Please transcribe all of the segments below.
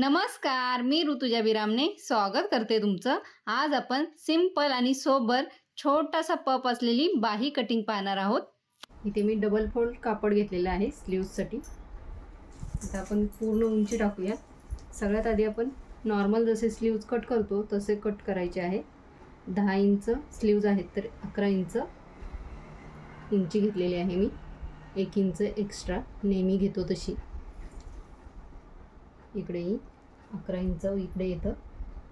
नमस्कार मी ऋतुजा विरामने स्वागत करते तुमचं. आज आपण सिंपल आणि सोबर छोटासा पप असलेली बाही कटिंग पाहणार आहोत. इथे मी डबल फोल्ड कापड घेतलेलं आहे स्लीव्जसाठी. आता आपण पूर्ण उंची टाकूया सगळ्यात आधी आपण नॉर्मल जसे स्लीव्ज कट करतो तसे कट करायचे आहे. दहा इंच स्लीव्ज आहेत तर अकरा इंच इंची घेतलेली आहे मी. एक इंच एक्स्ट्रा नेहमी घेतो तशी. इकडेही अकरा इंच इकडे येतं.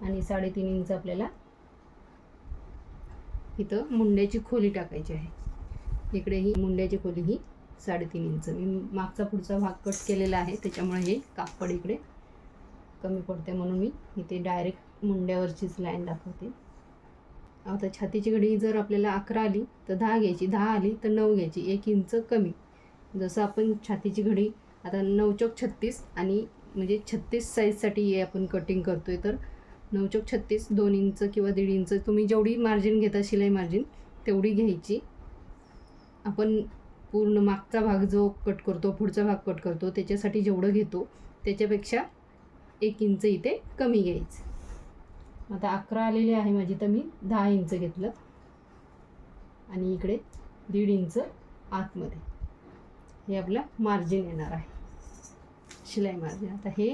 आणि साडेतीन इंच आपल्याला इथं मुंड्याची खोली टाकायची आहे. इकडे ही मुंड्याची खोली ही साडेतीन इंच. मी मागचा पुढचा भाग कट केलेला आहे त्याच्यामुळे हे कापड इकडे कमी पडते म्हणून मी इथे डायरेक्ट मुंड्यावरचीच लाईन दाखवते. आता छातीची घडी जर आपल्याला अकरा आली तर दहा घ्यायची. दहा आली तर नऊ घ्यायची. एक इंच कमी. जसं आपण छातीची घडी आता नऊ चौक छत्तीस आणि म्हणजे छत्तीस साईजसाठी हे आपण कटिंग करतो आहे तर नऊचक छत्तीस दोन इंच किंवा दीड इंच तुम्ही जेवढी मार्जिन घेता शिलाई मार्जिन तेवढी घ्यायची. आपण पूर्ण मागचा भाग जो कट करतो पुढचा भाग कट करतो त्याच्यासाठी जेवढं घेतो त्याच्यापेक्षा एक इंच इथे कमी घ्यायचं. आता अकरा आलेली आहे माझी तर मी दहा इंच घेतलं. आणि इकडे दीड इंच आतमध्ये. हे आपलं मार्जिन येणार आहे. शिलाई मारली आता हे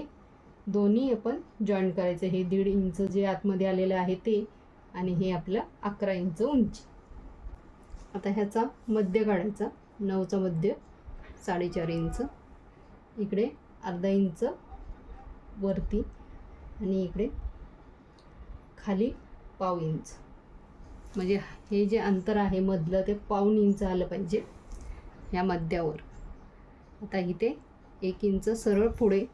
दोन्ही आपण जॉईन करायचं. हे दीड इंच जे आतमध्ये आलेलं आहे ते आणि हे आपलं अकरा इंच उंची. आता ह्याचा मध्य काढायचा. नऊचा मध्य साडेचार इंच. इकडे अर्धा इंच वरती आणि इकडे खाली पाव इंच. म्हणजे हे जे अंतर आहे मधलं ते पाऊन इंच आलं पाहिजे ह्या मध्यावर. आता इथे एक इंच सरळ पुढे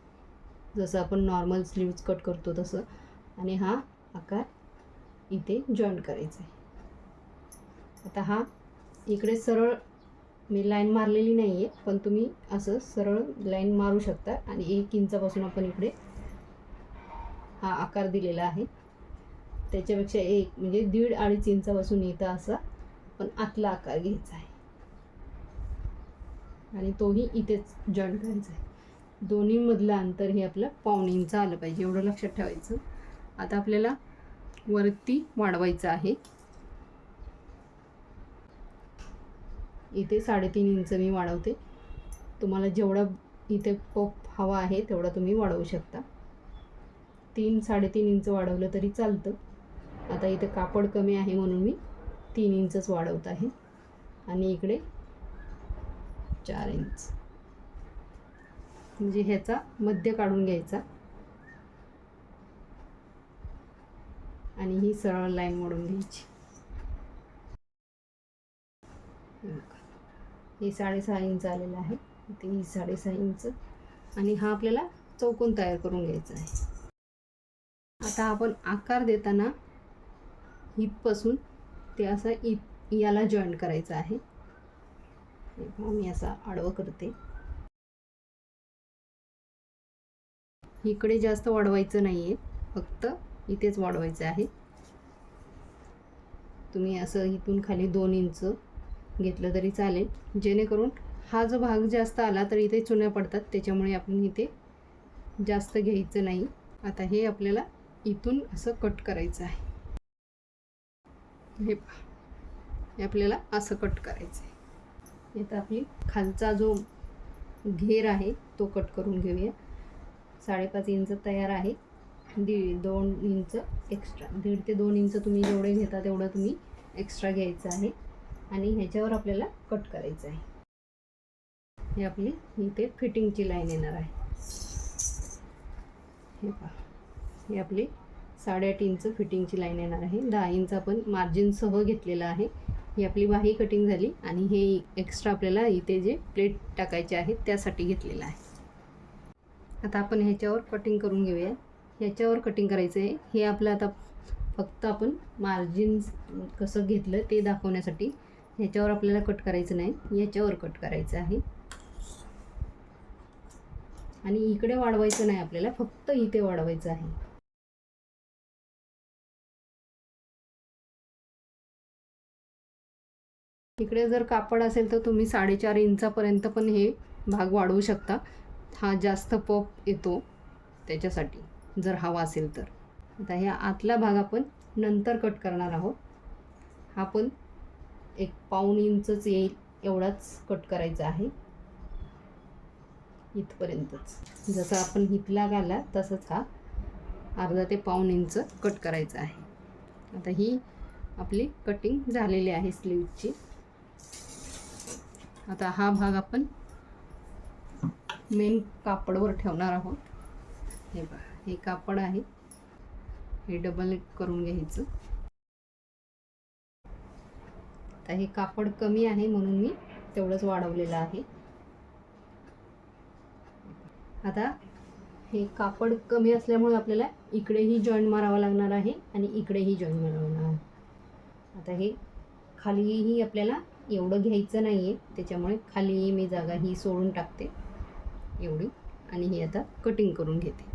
जसं आपण नॉर्मल स्लीव्ज कट करतो तसं. आणि हा आकार इथे जॉईन करायचा आहे. आता हा इकडे सरळ मी लाईन मारलेली नाही आहे पण तुम्ही असं सरळ लाईन मारू शकता. आणि एक इंचापासून आपण इकडे हा आकार दिलेला आहे. त्याच्यापेक्षा एक म्हणजे दीड अडीच इंचापासून येतं असा पण आतला आकार घ्यायचा आहे. आणि तोही इथेच जॉईन करायचा आहे. दोन्हीमधलं अंतर हे आपलं पावणे इंच आलं पाहिजे एवढं लक्षात ठेवायचं. आता आपल्याला वरती वाढवायचं आहे. इथे साडेतीन इंच मी वाढवते. तुम्हाला जेवढा इथे पप हवा आहे तेवढा तुम्ही वाढवू शकता. तीन साडेतीन इंच वाढवलं तरी चालतं. आता इथे कापड कमी आहे म्हणून मी तीन इंचच वाढवत आहे. आणि इकडे चार इंच म्हणजे ह्याचा मध्य काढून घ्यायचा. आणि ही सरळ लाईन मोडून घ्यायची. हे साडेसहा इंच आलेलं आहे. ते ही साडेसहा इंच आणि हा आपल्याला चौकोन तयार करून घ्यायचा आहे. आता आपण आकार देताना इथपासून ते असं इत याला जॉईन करायचं आहे. हो, मी असा आडवं करते. इकडे जास्त वाढवायचं नाही आहे फक्त इथेच वाढवायचं आहे. तुम्ही असं इथून खाली दोन इंच घेतलं तरी चालेल. जेणेकरून हा जो भाग जास्त आला तर इथे चुन्या पडतात त्याच्यामुळे आपण इथे जास्त घ्यायचं नाही. आता हे आपल्याला इथून असं कट करायचं आहे. हे पहा हे आपल्याला असं कट करायचं आहे इथं आपली खालचा जो घेर आहे तो कट करून घेऊया. साडेपाच इंच तयार आहे. दीड दोन इंच एक्स्ट्रा दीड ते दोन इंच तुम्ही जेवढे घेता तेवढं तुम्ही एक्स्ट्रा घ्यायचं आहे. आणि ह्याच्यावर आपल्याला कट करायचं आहे. हे आपली इथे फिटिंगची लाईन येणार आहे. हे पहा. हे आपली साडेआठ इंच फिटिंगची लाईन येणार आहे. दहा इंच आपण मार्जिनसह घेतलेलं आहे. ही आपली बाही कटिंग झाली आणि हे एक्स्ट्रा आपल्याला इथे जे प्लेट टाकायचे आहेत त्यासाठी घेतलेलं आहे. आता आपण ह्याच्यावर कटिंग करून घेऊया. ह्याच्यावर कटिंग करायचं आहे हे आपलं आता फक्त आपण मार्जिन कसं घेतलं ते दाखवण्यासाठी ह्याच्यावर आपल्याला कट करायचं नाही. याच्यावर कट करायचं आहे. आणि इकडे वाढवायचं नाही आपल्याला फक्त इथे वाढवायचं आहे. इकडे जर कापड असेल तर तुम्ही साडेचार इंचापर्यंत पण हे भाग वाढवू शकता. हा जास्त पप येतो त्याच्यासाठी जर हवा असेल तर. आता ह्या आतला भाग आपण नंतर कट करणार आहोत. हा पण एक पाऊण इंचच येईल एवढाच कट करायचा आहे. इथपर्यंतच. जसं आपण हितला घाला तसंच हा अर्धा ते पाऊण इंच कट करायचा आहे. आता ही आपली कटिंग झालेली आहे स्लीवची आता हा भाग आपण मेन कापडवर ठेवणार आहोत. हे बघा हे कापड आहे. हे डबल करून घ्यायचं. आता हे कापड कमी आहे म्हणून मी तेवढंच वाढवलेलं आहे. आता हे कापड कमी असल्यामुळे आपल्याला इकडेही जॉईंट मारावा लागणार आहे आणि इकडेही जॉईंट मारावं लागणार आहे. आता हे खालीही आपल्याला एवढं घ्यायचं नाही आहे त्याच्यामुळे खाली मी जागा ही सोडून टाकते. एवढी. आणि ही आता कटिंग करून घेते.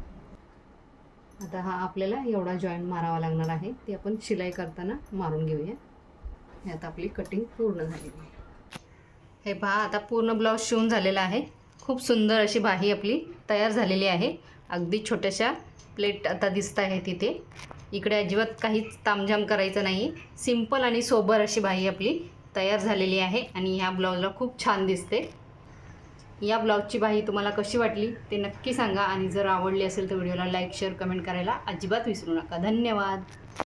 आता हा आपल्याला एवढा जॉईंट मारावा लागणार आहे. ते आपण शिलाई करताना मारून घेऊया. हे आता आपली कटिंग पूर्ण झालेली आहे. हे पहा आता पूर्ण ब्लाऊज शिवून झालेला आहे. खूप सुंदर अशी बाही आपली तयार झालेली आहे. अगदी छोट्याशा प्लेट आता दिसत आहे तिथे. इकडे अजिबात काहीच तामझाम करायचं नाही सिंपल आणि सोबर अशी बाही आपली तयार झालेली आहे आणि ह्या ब्लाऊजला खूप छान दिसते. या ब्लाऊजची बाही तुम्हाला कशी वाटली ते नक्की सांगा आणि जर आवडली असेल तर व्हिडिओला लाईक शेअर कमेंट करायला अजिबात विसरू नका. धन्यवाद.